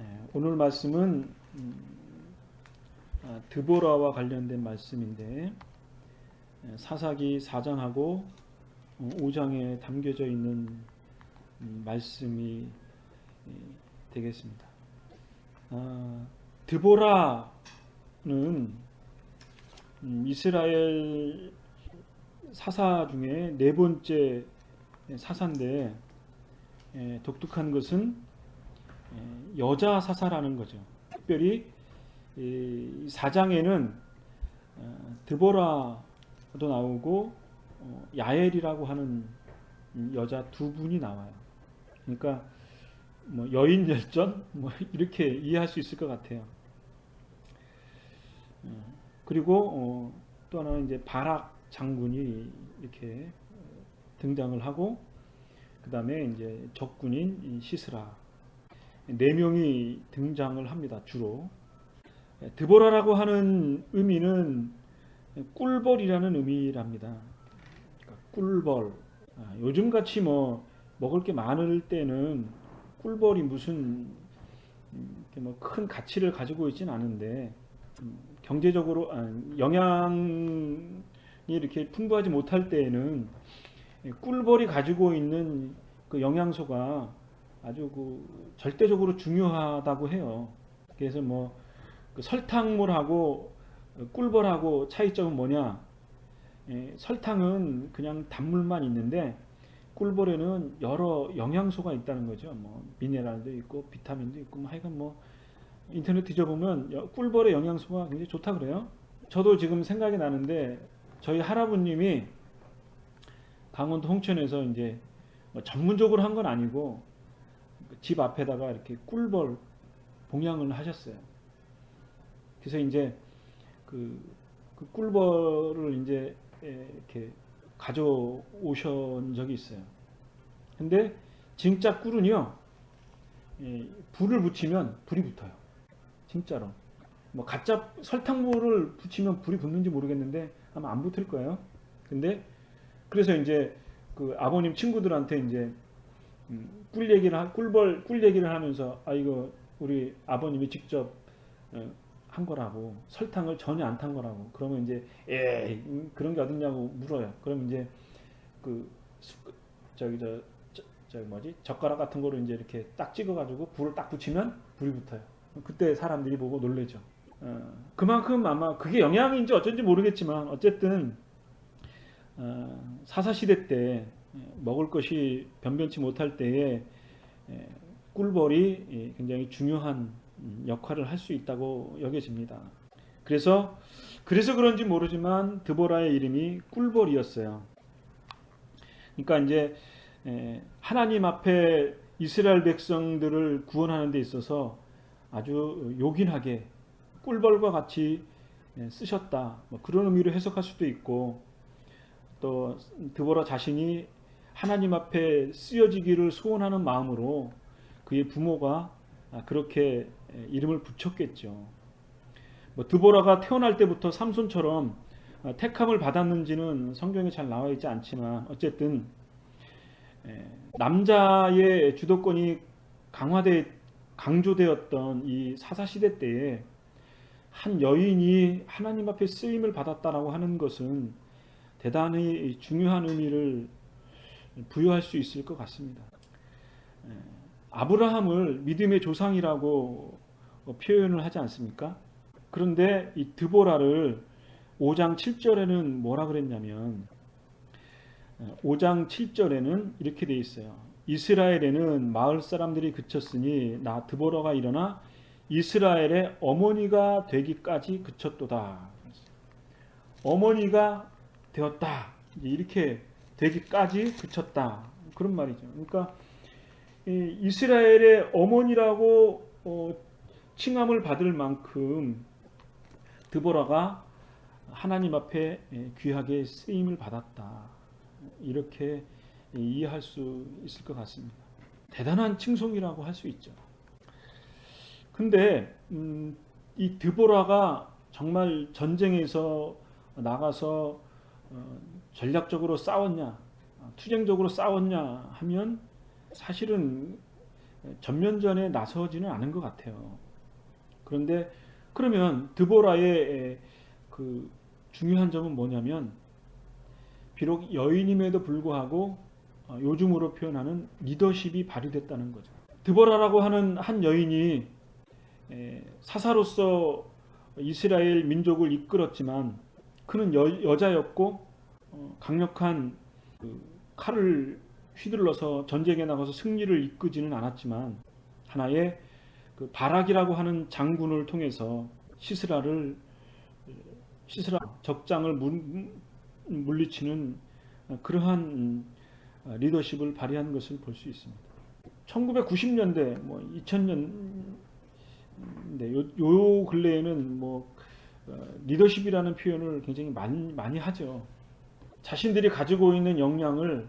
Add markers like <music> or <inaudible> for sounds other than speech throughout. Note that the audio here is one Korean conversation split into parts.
예, 오늘 말씀은 음, 아, 드보라와 관련된 말씀인데 예, 사사기 4장하고 5장에 담겨져 있는 음, 말씀이 예, 되겠습니다. 아, 드보라는 음, 이스라엘 사사 중에 네 번째 사사인데 예, 독특한 것은 예, 여자 사사라는 거죠. 특별히 이 사장에는 어, 드보라도 나오고 어, 야엘이라고 하는 여자 두 분이 나와요. 그러니까 뭐 여인 열전 뭐 이렇게 이해할 수 있을 것 같아요. 어, 그리고 또 하나는 이제 바락 장군이 이렇게 등장을 하고 그 다음에 이제 적군인 시스라 네 명이 등장을 합니다. 주로 드보라라고 하는 의미는 꿀벌이라는 의미랍니다. 그러니까 꿀벌. 아, 요즘같이 뭐 먹을 게 많을 때는 꿀벌이 무슨 뭐 큰 가치를 가지고 있지는 않은데 음, 경제적으로 아, 영양이 이렇게 풍부하지 못할 때에는 꿀벌이 가지고 있는 그 영양소가 아주 그 절대적으로 중요하다고 해요. 그래서 뭐 그 설탕물하고 꿀벌하고 차이점은 뭐냐? 예, 설탕은 그냥 단물만 있는데 꿀벌에는 여러 영양소가 있다는 거죠. 뭐 미네랄도 있고 비타민도 있고 뭐 하여간 뭐 인터넷 뒤져보면 꿀벌의 영양소가 굉장히 좋다 그래요. 저도 지금 생각이 나는데 저희 할아버님이 강원도 홍천에서 이제 뭐 전문적으로 한 건 아니고 집 앞에다가 이렇게 꿀벌 봉양을 하셨어요. 그래서 이제 그, 그 꿀벌을 이제 이렇게 가져오신 적이 있어요. 근데 진짜 꿀은요, 불을 붙이면 불이 붙어요. 진짜로. 뭐 가짜 설탕물을 붙이면 불이 붙는지 모르겠는데 아마 안 붙을 거예요. 근데 그래서 이제 그 아버님 친구들한테 이제 음, 꿀 얘기를 꿀벌 꿀 얘기를 하면서 아 이거 우리 아버님이 직접 어, 한 거라고 설탕을 전혀 안 탄 거라고 그러면 이제 에 음, 그런 게 어딨냐고 물어요. 그럼 이제 그 저기 저, 저 저기 뭐지 젓가락 같은 거로 이제 이렇게 딱 찍어가지고 불을 딱 붙이면 불이 붙어요. 그때 사람들이 보고 놀래죠. 어, 그만큼 아마 그게 영향인지 어쩐지 모르겠지만 어쨌든 어, 사사시대 때 먹을 것이 변변치 못할 때에 꿀벌이 굉장히 중요한 역할을 할 수 있다고 여겨집니다. 그래서 그래서 그런지 모르지만 드보라의 이름이 꿀벌이었어요. 그러니까 이제 하나님 앞에 이스라엘 백성들을 구원하는 데 있어서 아주 요긴하게 꿀벌과 같이 쓰셨다. 뭐 그런 의미로 해석할 수도 있고 또 드보라 자신이 하나님 앞에 쓰여지기를 소원하는 마음으로 그의 부모가 그렇게 이름을 붙였겠죠. 뭐 드보라가 태어날 때부터 삼손처럼 택함을 받았는지는 성경에 잘 나와 있지 않지만 어쨌든 남자의 주도권이 강화돼 강조되었던 이 사사 시대 때에 한 여인이 하나님 앞에 쓰임을 받았다라고 하는 것은 대단히 중요한 의미를 부여할 수 있을 것 같습니다. 예, 아브라함을 믿음의 조상이라고 표현을 하지 않습니까? 그런데 이 드보라를 5장 7절에는 뭐라 그랬냐면 5장 예, 7절에는 이렇게 돼 있어요. 이스라엘에는 마을 사람들이 그쳤으니 나 드보라가 일어나 이스라엘의 어머니가 되기까지 그쳤도다. 어머니가 되었다. 이렇게 되기까지 그쳤다. 그런 말이죠. 그러니까 이스라엘의 어머니라고 어, 칭함을 받을 만큼 드보라가 하나님 앞에 귀하게 쓰임을 받았다. 이렇게 이해할 수 있을 것 같습니다. 대단한 칭송이라고 할 수 있죠. 근데 음, 이 드보라가 정말 전쟁에서 나가서 어, 전략적으로 싸웠냐, 투쟁적으로 싸웠냐 하면 사실은 전면전에 나서지는 않은 것 같아요. 그런데 그러면 드보라의 그 중요한 점은 뭐냐면 비록 여인임에도 불구하고 어, 요즘으로 표현하는 리더십이 발휘됐다는 거죠. 드보라라고 하는 한 여인이 에, 사사로서 이스라엘 민족을 이끌었지만 그는 여, 여자였고 어, 강력한 그 칼을 휘둘러서 전쟁에 나가서 승리를 이끄지는 않았지만 하나의 그 바락이라고 하는 장군을 통해서 시스라를 시스라 적장을 물, 물리치는 그러한 리더십을 발휘한 것을 볼 수 있습니다. 1990년대, 뭐 2000년대 요, 요 근래에는 뭐 어, 리더십이라는 표현을 굉장히 많이, 많이 하죠. 자신들이 가지고 있는 역량을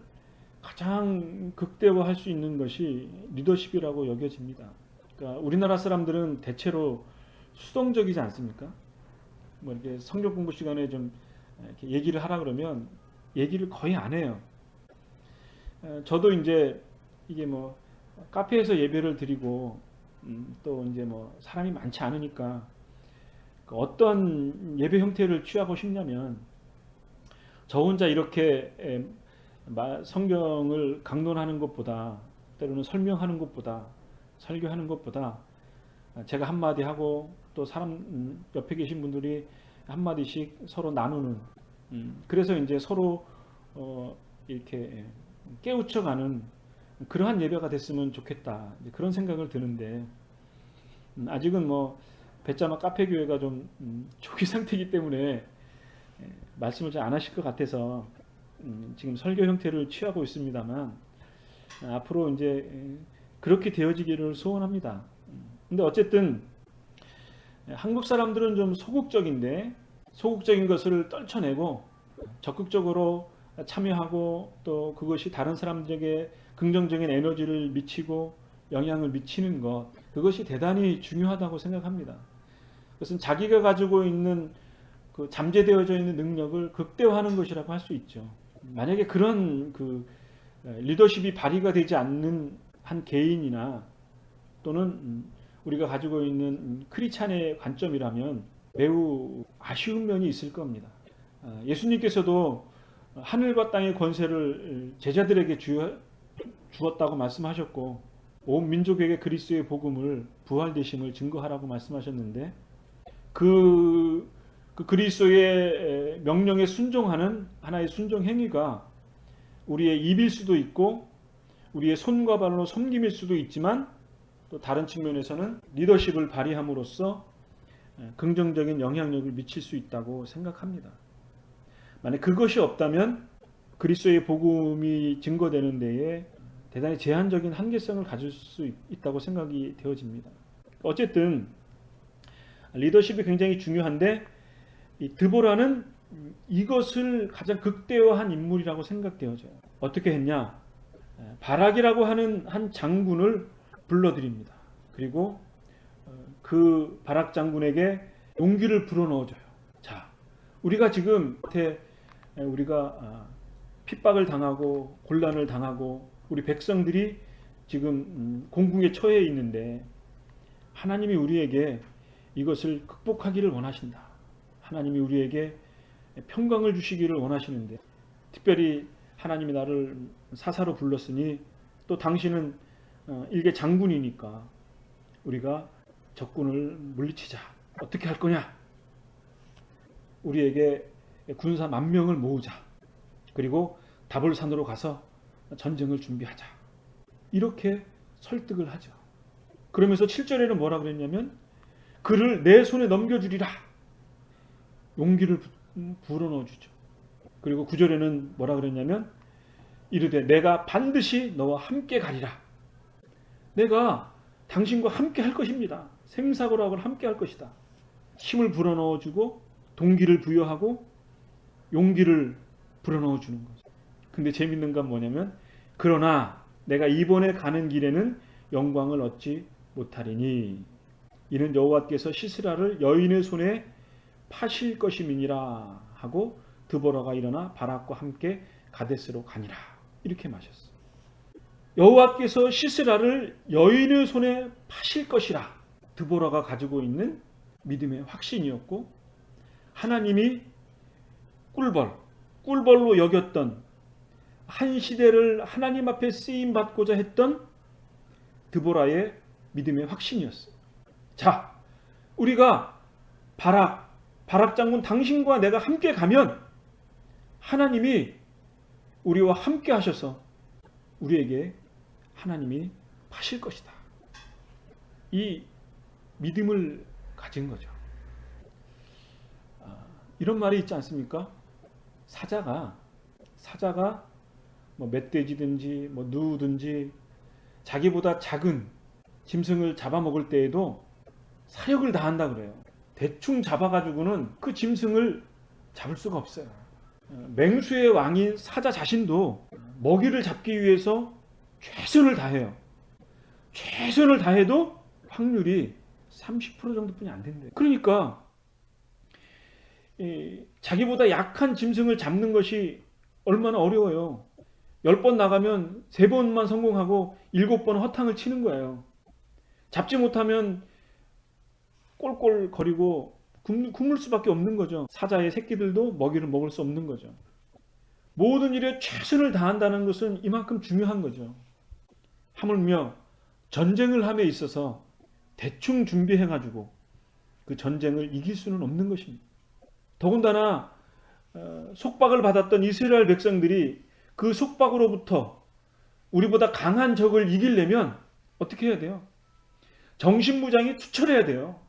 가장 극대화할 수 있는 것이 리더십이라고 여겨집니다. 그러니까 우리나라 사람들은 대체로 수동적이지 않습니까? 뭐 이렇게 성경 공부 시간에 좀 얘기를 하라 그러면 얘기를 거의 안 해요. 어, 저도 이제 이게 뭐 카페에서 예배를 드리고 음, 또 이제 뭐 사람이 많지 않으니까 그 어떤 예배 형태를 취하고 싶냐면 저 혼자 이렇게 성경을 강론하는 것보다 때로는 설명하는 것보다 설교하는 것보다 제가 한마디 하고 또 사람 음, 옆에 계신 분들이 한마디씩 서로 나누는 음, 그래서 이제 서로 어, 이렇게 깨우쳐가는 그러한 예배가 됐으면 좋겠다. 그런 생각을 드는데 음, 아직은 뭐 배짜마 카페 교회가 좀 음, <laughs> 초기 상태이기 때문에 예, 말씀을 잘 안 하실 것 같아서 음, 지금 설교 형태를 취하고 있습니다만 아, 앞으로 이제 에, 그렇게 되어지기를 소원합니다. 음, 근데 어쨌든 에, 한국 사람들은 좀 소극적인데 소극적인 것을 떨쳐내고 적극적으로 참여하고 또 그것이 다른 사람들에게 긍정적인 에너지를 미치고 영향을 미치는 것 그것이 대단히 중요하다고 생각합니다. 그것은 자기가 가지고 있는 그 잠재되어져 있는 능력을 극대화하는 것이라고 할 수 있죠. 만약에 그런 그 리더십이 발휘가 되지 않는 한 개인이나 또는 음, 우리가 가지고 있는 크리찬의 관점이라면 매우 아쉬운 면이 있을 겁니다. 아, 예수님께서도 하늘과 땅의 권세를 제자들에게 주, 주었다고 말씀하셨고 온 민족에게 그리스도의 복음을 부활 되심을 증거하라고 말씀하셨는데 그, 그 그리스도의 명령에 순종하는 하나의 순종 행위가 우리의 입일 수도 있고 우리의 손과 발로 섬김일 수도 있지만 또 다른 측면에서는 리더십을 발휘함으로써 긍정적인 영향력을 미칠 수 있다고 생각합니다. 만약 그것이 없다면 그리스도의 복음이 증거되는 데에 대단히 제한적인 한계성을 가질 수 있다고 생각이 되어집니다. 어쨌든 리더십이 굉장히 중요한데 이 드보라는 이것을 가장 극대화한 인물이라고 생각되어져요. 어떻게 했냐? 바락이라고 하는 한 장군을 불러들입니다. 그리고 그 바락 장군에게 용기를 불어넣어줘요. 자, 우리가 지금 우리가 핍박을 당하고 곤란을 당하고 우리 백성들이 지금 공궁에 처해 있는데 하나님이 우리에게 이것을 극복하기를 원하신다. 하나님이 우리에게 평강을 주시기를 원하시는데 특별히 하나님이 나를 사사로 불렀으니 또 당신은 일개 장군이니까 우리가 적군을 물리치자. 어떻게 할 거냐? 우리에게 군사 만 명을 모으자. 그리고 다볼산으로 가서 전쟁을 준비하자. 이렇게 설득을 하죠. 그러면서 7절에는 뭐라 그랬냐면 그를 내 손에 넘겨주리라. 용기를 불어넣어 주죠. 그리고 9절에는 뭐라 그랬냐면 이르되 내가 반드시 너와 함께 가리라. 내가 당신과 함께 할 것입니다. 생사고락을 함께 할 것이다. 힘을 불어넣어 주고 동기를 부여하고 용기를 불어넣어 주는 거죠. 근데 재밌는 건 뭐냐면 그러나 내가 이번에 가는 길에는 영광을 얻지 못하리니 이는 여호와께서 시스라를 여인의 손에 파실 것임이니라 하고 드보라가 일어나 바락과 함께 가데스로 가니라 이렇게 마셨어. 여호와께서 시스라를 여인의 손에 파실 것이라 드보라가 가지고 있는 믿음의 확신이었고 하나님이 꿀벌, 꿀벌로 여겼던 한 시대를 하나님 앞에 쓰임 받고자 했던 드보라의 믿음의 확신이었어요. 자, 우리가 바락, 바락 장군 당신과 내가 함께 가면 하나님이 우리와 함께 하셔서 우리에게 하나님이 파실 것이다. 이 믿음을 가진 거죠. 아, 이런 말이 있지 않습니까? 사자가 사자가 뭐 멧돼지든지 뭐 누든지 자기보다 작은 짐승을 잡아먹을 때에도 사력을 다한다 그래요. 대충 잡아가지고는 그 짐승을 잡을 수가 없어요. 어, 맹수의 왕인 사자 자신도 먹이를 잡기 위해서 최선을 다해요. 최선을 다해도 확률이 30% 정도뿐이 안 된대요. 그러니까 이, 자기보다 약한 짐승을 잡는 것이 얼마나 어려워요. 10번 나가면 3번만 성공하고 7번 허탕을 치는 거예요. 잡지 못하면 꼴꼴 거리고 굶을 수밖에 없는 거죠. 사자의 새끼들도 먹이를 먹을 수 없는 거죠. 모든 일에 최선을 다한다는 것은 이만큼 중요한 거죠. 하물며 전쟁을 함에 있어서 대충 준비해가지고 그 전쟁을 이길 수는 없는 것입니다. 더군다나 어, 속박을 받았던 이스라엘 백성들이 그 속박으로부터 우리보다 강한 적을 이기려면 어떻게 해야 돼요? 정신무장이 투철해야 돼요.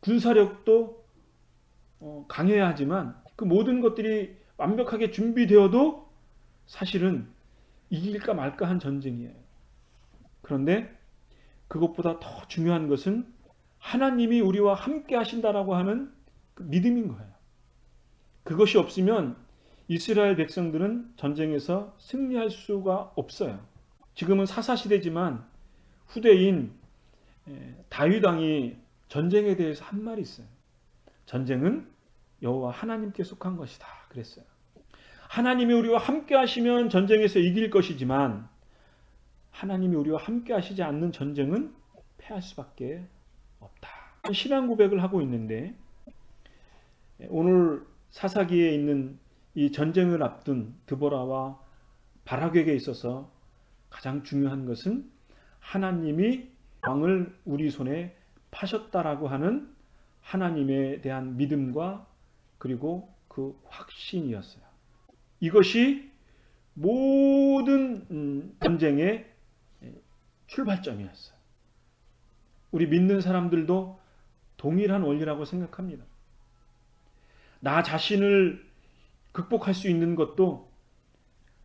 군사력도 어, 강해야 하지만 그 모든 것들이 완벽하게 준비되어도 사실은 이길까 말까 한 전쟁이에요. 그런데 그것보다 더 중요한 것은 하나님이 우리와 함께 하신다라고 하는 그 믿음인 거예요. 그것이 없으면 이스라엘 백성들은 전쟁에서 승리할 수가 없어요. 지금은 사사 시대지만 후대인 다윗 왕이 전쟁에 대해서 한 말이 있어요. 전쟁은 여호와 하나님께 속한 것이다. 그랬어요. 하나님이 우리와 함께 하시면 전쟁에서 이길 것이지만 하나님이 우리와 함께 하시지 않는 전쟁은 패할 수밖에 없다. 신앙 고백을 하고 있는데 오늘 사사기에 있는 이 전쟁을 앞둔 드보라와 바락에게 있어서 가장 중요한 것은 하나님이 왕을 우리 손에 파셨다라고 하는 하나님에 대한 믿음과 그리고 그 확신이었어요. 이것이 모든 음, 전쟁의 출발점이었어요. 우리 믿는 사람들도 동일한 원리라고 생각합니다. 나 자신을 극복할 수 있는 것도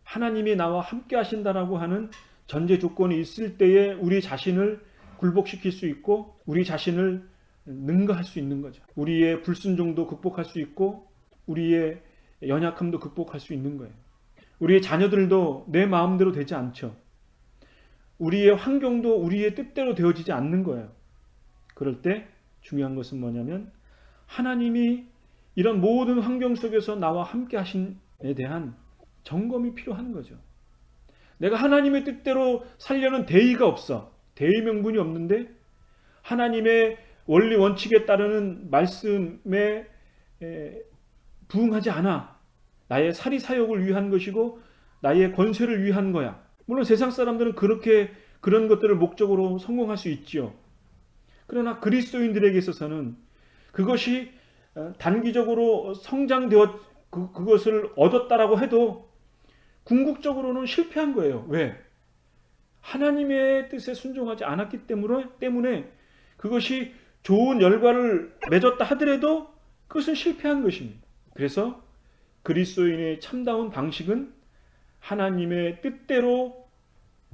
하나님이 나와 함께 하신다라고 하는 전제 조건이 있을 때에 우리 자신을 굴복시킬 수 있고 우리 자신을 능가할 수 있는 거죠. 우리의 불순종도 극복할 수 있고 우리의 연약함도 극복할 수 있는 거예요. 우리의 자녀들도 내 마음대로 되지 않죠. 우리의 환경도 우리의 뜻대로 되어지지 않는 거예요. 그럴 때 중요한 것은 뭐냐면 하나님이 이런 모든 환경 속에서 나와 함께 하신에 대한 점검이 필요한 거죠. 내가 하나님의 뜻대로 살려는 대의가 없어. 대의 명분이 없는데 하나님의 원리 원칙에 따르는 말씀에 부응하지 않아. 나의 사리 사욕을 위한 것이고 나의 권세를 위한 거야. 물론 세상 사람들은 그렇게 그런 것들을 목적으로 성공할 수 있지요. 그러나 그리스도인들에게 있어서는 그것이 어, 단기적으로 성장되어 그, 그것을 얻었다라고 해도 궁극적으로는 실패한 거예요. 왜? 하나님의 뜻에 순종하지 않았기 때문에, 그것이 좋은 열과를 맺었다 하더라도 그것은 실패한 것입니다. 그래서 그리스도인의 참다운 방식은 하나님의 뜻대로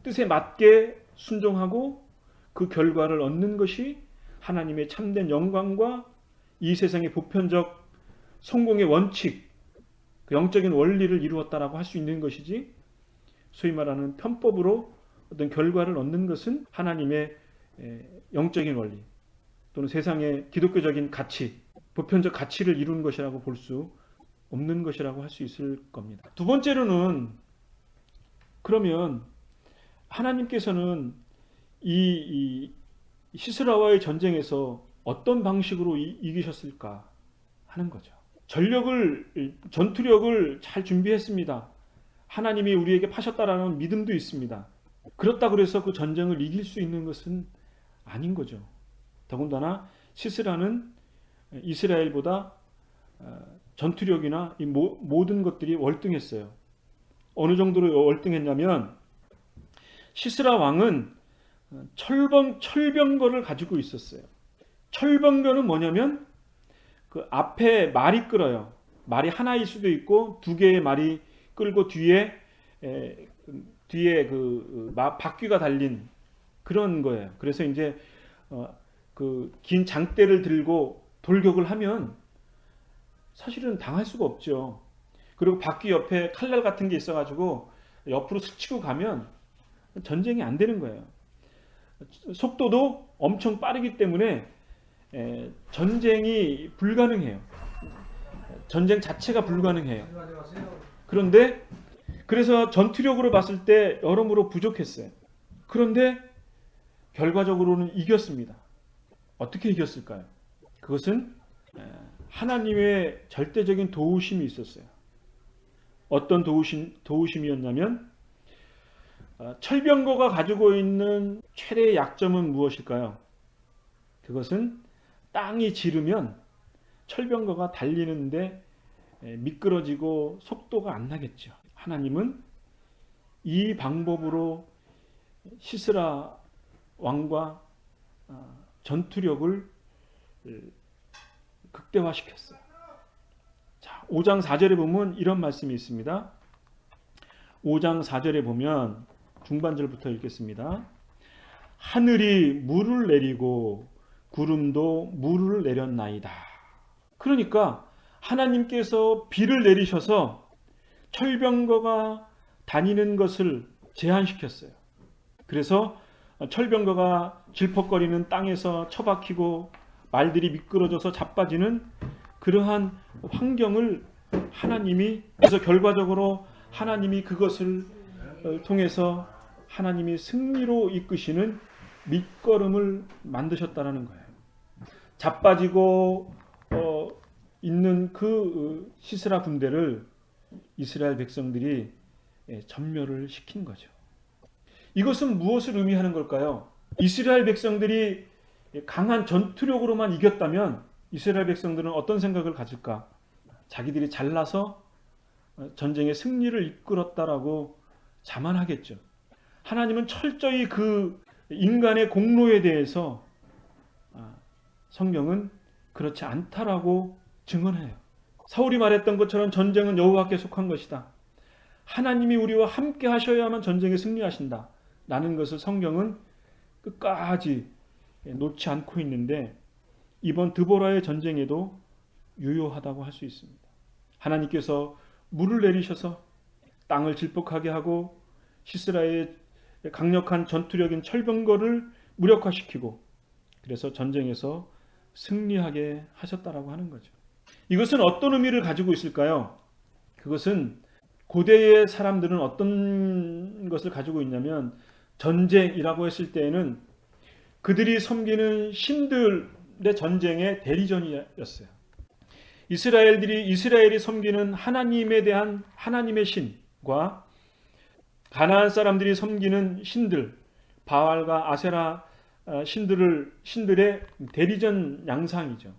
뜻에 맞게 순종하고 그 결과를 얻는 것이 하나님의 참된 영광과 이 세상의 보편적 성공의 원칙, 그 영적인 원리를 이루었다라고 할 수 있는 것이지 소위 말하는 편법으로 어떤 결과를 얻는 것은 하나님의 영적인 원리 또는 세상의 기독교적인 가치, 보편적 가치를 이루는 것이라고 볼 수 없는 것이라고 할 수 있을 겁니다. 두 번째로는 그러면 하나님께서는 이, 이 시스라와의 전쟁에서 어떤 방식으로 이, 이기셨을까 하는 거죠. 전력을 전투력을 잘 준비했습니다. 하나님이 우리에게 파셨다라는 믿음도 있습니다. 그렇다 그래서 그 전쟁을 이길 수 있는 것은 아닌 거죠. 더군다나 시스라는 이스라엘보다 어, 전투력이나 이 모든 것들이 월등했어요. 어느 정도로 월등했냐면 시스라 왕은 철병 철병거를 가지고 있었어요. 철병거는 뭐냐면 그 앞에 말이 끌어요. 말이 하나일 수도 있고 두 개의 말이 끌고 뒤에 에, 뒤에 그 바퀴가 달린 그런 거예요. 그래서 이제 어, 그긴 장대를 들고 돌격을 하면 사실은 당할 수가 없죠. 그리고 바퀴 옆에 칼날 같은 게 있어가지고 옆으로 스치고 가면 전쟁이 안 되는 거예요. 속도도 엄청 빠르기 때문에 전쟁이 불가능해요. 전쟁 자체가 불가능해요. 그런데 그래서 전투력으로 봤을 때 여러모로 부족했어요. 그런데 결과적으로는 이겼습니다. 어떻게 이겼을까요? 그것은 하나님의 절대적인 도우심이 있었어요. 어떤 도우심, 도우심이었냐면 어, 철병거가 가지고 있는 최대의 약점은 무엇일까요? 그것은 땅이 지르면 철병거가 달리는데 미끄러지고 속도가 안 나겠죠. 하나님은 이 방법으로 시스라 왕과 어, 전투력을 극대화시켰어요. 자, 5장 4절에 보면 이런 말씀이 있습니다. 5장 4절에 보면 중반절부터 읽겠습니다. 하늘이 물을 내리고 구름도 물을 내렸나이다. 그러니까 하나님께서 비를 내리셔서 철병거가 다니는 것을 제한시켰어요. 그래서 철병거가 질퍽거리는 땅에서 처박히고 말들이 미끄러져서 자빠지는 그러한 환경을 하나님이 그래서 결과적으로 하나님이 그것을 어, 통해서 하나님이 승리로 이끄시는 밑거름을 만드셨다라는 거예요. 자빠지고 어, 있는 그 어, 시스라 군대를 이스라엘 백성들이 예, 전멸을 시킨 거죠. 이것은 무엇을 의미하는 걸까요? 이스라엘 백성들이 강한 전투력으로만 이겼다면 이스라엘 백성들은 어떤 생각을 가질까? 자기들이 잘나서 어, 전쟁의 승리를 이끌었다라고 자만하겠죠. 하나님은 철저히 그 인간의 공로에 대해서 아, 성경은 그렇지 않다라고 증언해요. 사울이 말했던 것처럼 전쟁은 여호와께 속한 것이다. 하나님이 우리와 함께 하셔야만 전쟁에 승리하신다. 라는 것을 성경은 끝까지 놓지 않고 있는데 이번 드보라의 전쟁에도 유효하다고 할 수 있습니다. 하나님께서 물을 내리셔서 땅을 질퍽하게 하고 시스라의 강력한 전투력인 철병거를 무력화시키고 그래서 전쟁에서 승리하게 하셨다라고 하는 거죠. 이것은 어떤 의미를 가지고 있을까요? 그것은 고대의 사람들은 어떤 것을 가지고 있냐면 전쟁이라고 했을 때에는 그들이 섬기는 신들의 전쟁의 대리전이었어요. 이스라엘들이 이스라엘이 섬기는 하나님에 대한 하나님의 신과 가나안 사람들이 섬기는 신들 바알과 아세라 어, 신들을 신들의 대리전 양상이죠.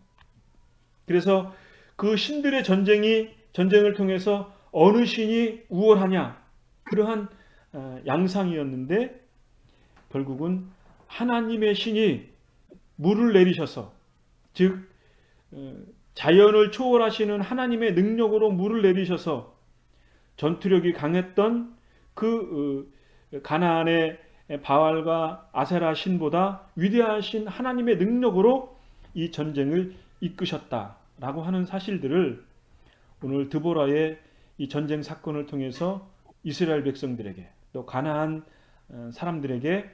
그래서 그 신들의 전쟁이 전쟁을 통해서 어느 신이 우월하냐. 그러한 어, 양상이었는데 결국은 하나님의 신이 물을 내리셔서 즉 어, 자연을 초월하시는 하나님의 능력으로 물을 내리셔서 전투력이 강했던 그 가나안의 바알과 아세라 신보다 위대하신 하나님의 능력으로 이 전쟁을 이끄셨다 라고 하는 사실들을 오늘 드보라의 이 전쟁 사건을 통해서 이스라엘 백성들에게 또 가나안 어, 사람들에게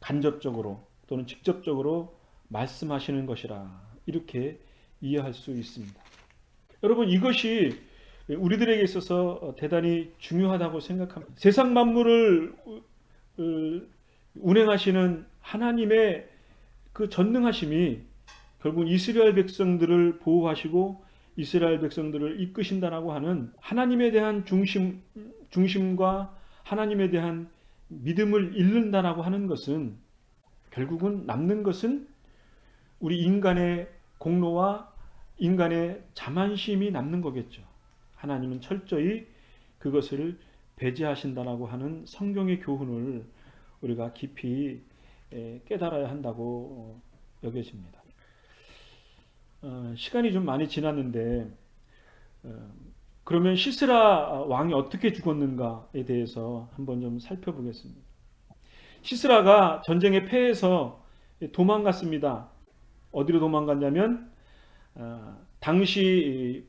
간접적으로 또는 직접적으로 말씀하시는 것이라 이렇게 이해할 수 있습니다. 여러분 이것이 우리들에게 있어서 대단히 중요하다고 생각합니다. 세상 만물을 운행하시는 하나님의 그 전능하심이 결국 이스라엘 백성들을 보호하시고 이스라엘 백성들을 이끄신다라고 하는 하나님에 대한 중심 중심과 하나님에 대한 믿음을 잃는다라고 하는 것은 결국은 남는 것은 우리 인간의 공로와 인간의 자만심이 남는 거겠죠. 하나님은 철저히 그것을 배제하신다라고 하는 성경의 교훈을 우리가 깊이 깨달아야 한다고 여겨집니다. 어, 시간이 좀 많이 지났는데 어, 그러면 시스라 왕이 어떻게 죽었는가에 대해서 한번 좀 살펴보겠습니다. 시스라가 전쟁에 패해서 도망갔습니다. 어디로 도망갔냐면 어, 당시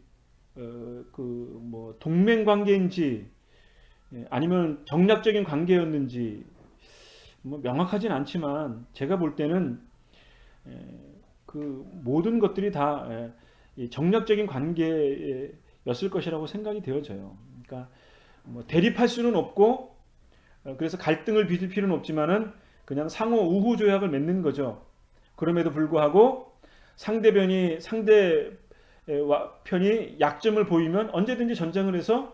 어, 그뭐 동맹 관계인지 예, 아니면 정략적인 관계였는지 뭐 명확하진 않지만 제가 볼 때는 예, 그 모든 것들이 다 예, 정략적인 관계였을 것이라고 생각이 되어져요. 그러니까 뭐 대립할 수는 없고 어, 그래서 갈등을 빚을 필요는 없지만은 그냥 상호 우호 조약을 맺는 거죠. 그럼에도 불구하고 상대편이 상대 편이 약점을 보이면 언제든지 전쟁을 해서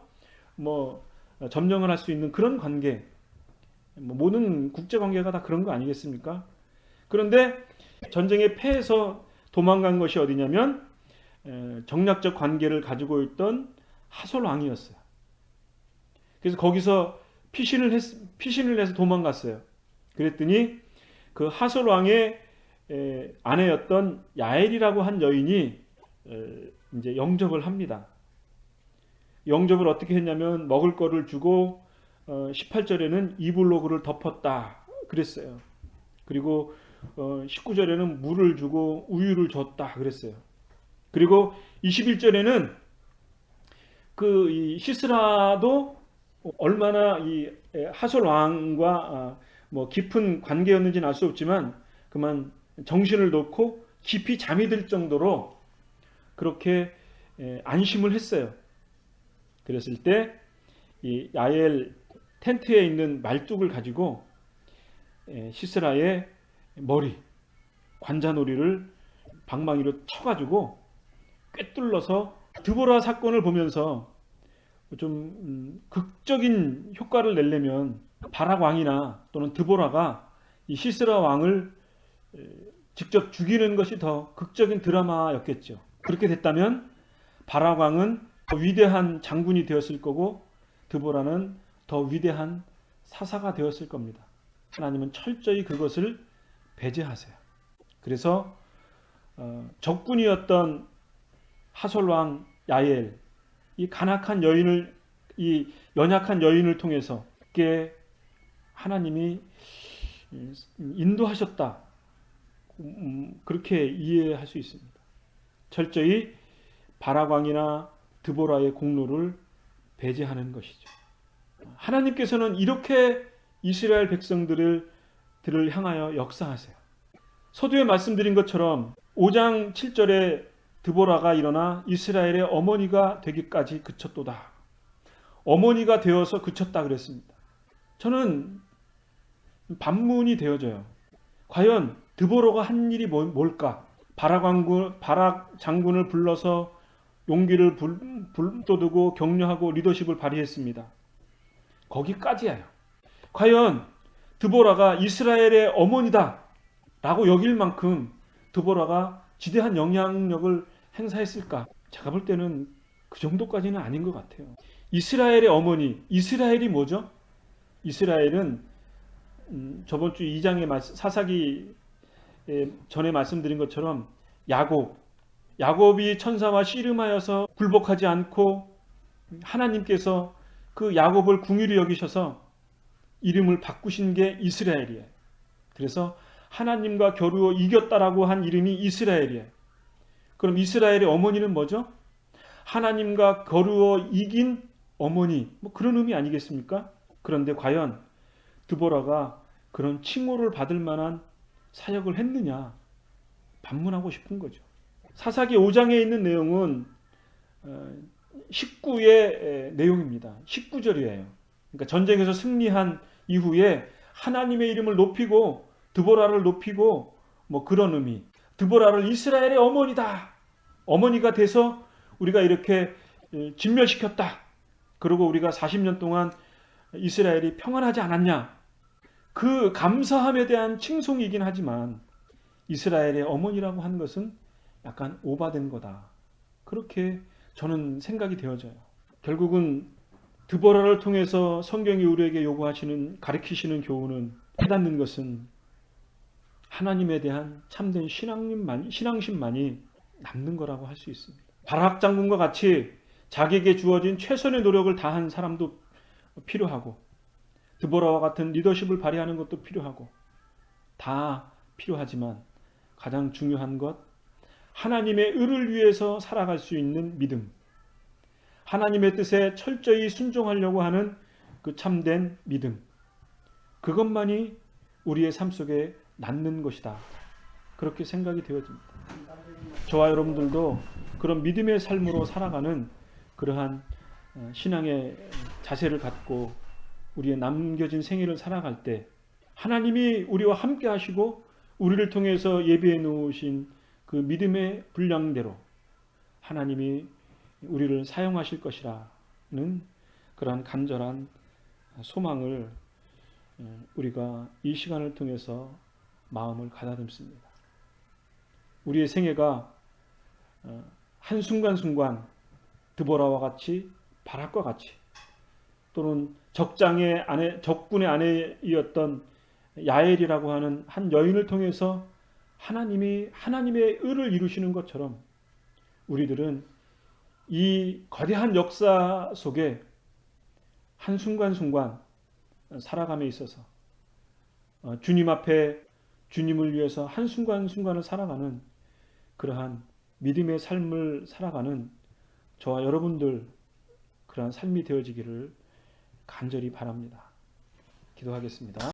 뭐 점령을 할 수 있는 그런 관계. 뭐 모든 국제 관계가 다 그런 거 아니겠습니까? 그런데 전쟁에 패해서 도망간 것이 어디냐면 정략적 관계를 가지고 있던 하솔 왕이었어요. 그래서 거기서 피신을 했, 피신을 해서 도망갔어요. 그랬더니 그 하솔 왕의 아내였던 야엘이라고 한 여인이 이제 영접을 합니다. 영접을 어떻게 했냐면 먹을 거를 주고 18절에는 어, 이불로 그를 덮었다 그랬어요. 그리고 19절에는 어, 물을 주고 우유를 줬다 그랬어요. 그리고 21절에는 그 시스라도 얼마나 이 하솔 왕과 아, 뭐 깊은 관계였는지는 알 수 없지만 그만 정신을 놓고 깊이 잠이 들 정도로 그렇게 안심을 했어요. 그랬을 때 이 야엘 텐트에 있는 말뚝을 가지고 시스라의 머리 관자놀이를 방망이로 쳐가지고 꿰뚫러서 드보라 사건을 보면서 좀 음, 극적인 효과를 내려면 바락 왕이나 또는 드보라가 이 시스라 왕을 직접 죽이는 것이 더 극적인 드라마였겠죠. 그렇게 됐다면 바락 왕은 더 위대한 장군이 되었을 거고 드보라는 더 위대한 사사가 되었을 겁니다. 하나님은 철저히 그것을 배제하세요. 그래서 어, 적군이었던 하솔왕 야엘 이 간악한 여인을 이 연약한 여인을 통해서 그 하나님이 인도하셨다. 음, 그렇게 이해할 수 있습니다. 철저히 바라광이나 드보라의 공로를 배제하는 것이죠. 하나님께서는 이렇게 이스라엘 백성들을 들을 향하여 역사하세요. 서두에 말씀드린 것처럼 5장 7절에 드보라가 일어나 이스라엘의 어머니가 되기까지 그쳤도다. 어머니가 되어서 그쳤다 그랬습니다. 저는 반문이 되어져요. 과연 드보라가 한 일이 뭐, 뭘까? 바락 장군, 바락 장군을 불러서 용기를 불도두고 격려하고 리더십을 발휘했습니다. 거기까지예요. 과연 드보라가 이스라엘의 어머니다 라고 여길 만큼 드보라가 지대한 영향력을 행사했을까? 제가 볼 때는 그 정도까지는 아닌 것 같아요. 이스라엘의 어머니, 이스라엘이 뭐죠? 이스라엘은 음, 저번 주 2장의 사사기 전에 말씀드린 것처럼 야곱, 야곱이 천사와 씨름하여서 굴복하지 않고 하나님께서 그 야곱을 궁유리 여기셔서 이름을 바꾸신 게 이스라엘이에요. 그래서 하나님과 겨루어 이겼다라고 한 이름이 이스라엘이에요. 그럼 이스라엘의 어머니는 뭐죠? 하나님과 겨루어 이긴 어머니. 뭐 그런 의미 아니겠습니까? 그런데 과연 드보라가 그런 칭호를 받을 만한 사역을 했느냐? 반문하고 싶은 거죠. 사사기 5장에 있는 내용은 19의 어, 내용입니다. 19절이에요. 그러니까 전쟁에서 승리한 이후에 하나님의 이름을 높이고 드보라를 높이고 뭐 그런 의미. 드보라를 이스라엘의 어머니다. 어머니가 돼서 우리가 이렇게 예, 진멸시켰다. 그리고 우리가 40년 동안 이스라엘이 평안하지 않았냐. 그 감사함에 대한 칭송이긴 하지만 이스라엘의 어머니라고 하는 것은 약간 오바된 거다. 그렇게 저는 생각이 되어져요. 결국은 드보라를 통해서 성경이 우리에게 요구하시는 가르치시는 교훈은 깨닫는 것은 하나님에 대한 참된 신앙님만, 신앙심만이 남는 거라고 할 수 있습니다. 바락 장군과 같이 자기에게 주어진 최선의 노력을 다한 사람도 필요하고 드보라와 같은 리더십을 발휘하는 것도 필요하고 다 필요하지만 가장 중요한 것 하나님의 의를 위해서 살아갈 수 있는 믿음 하나님의 뜻에 철저히 순종하려고 하는 그 참된 믿음. 그것만이 우리의 삶 속에 낳는 것이다. 그렇게 생각이 되어집니다. 저와 여러분들도 그런 믿음의 삶으로 살아가는 그러한 어, 신앙의 자세를 갖고 우리의 남겨진 생애를 살아갈 때 하나님이 우리와 함께 하시고 우리를 통해서 예비해 놓으신 그 믿음의 분량대로 하나님이 우리를 사용하실 것이라는 그러한 간절한 소망을 어, 우리가 이 시간을 통해서 마음을 가다듬습니다. 우리의 생애가 어, 한순간순간 드보라와 같이 바락과 같이 또는 적장의 아내 적군의 아내이었던 야엘이라고 하는 한 여인을 통해서 하나님이 하나님의 의를 이루시는 것처럼 우리들은 이 거대한 역사 속에 한 순간순간 살아감에 있어서 어, 주님 앞에 주님을 위해서 한 순간순간을 살아가는 그러한 믿음의 삶을 살아가는 저와 여러분들 그러한 삶이 되어지기를 간절히 바랍니다. 기도하겠습니다.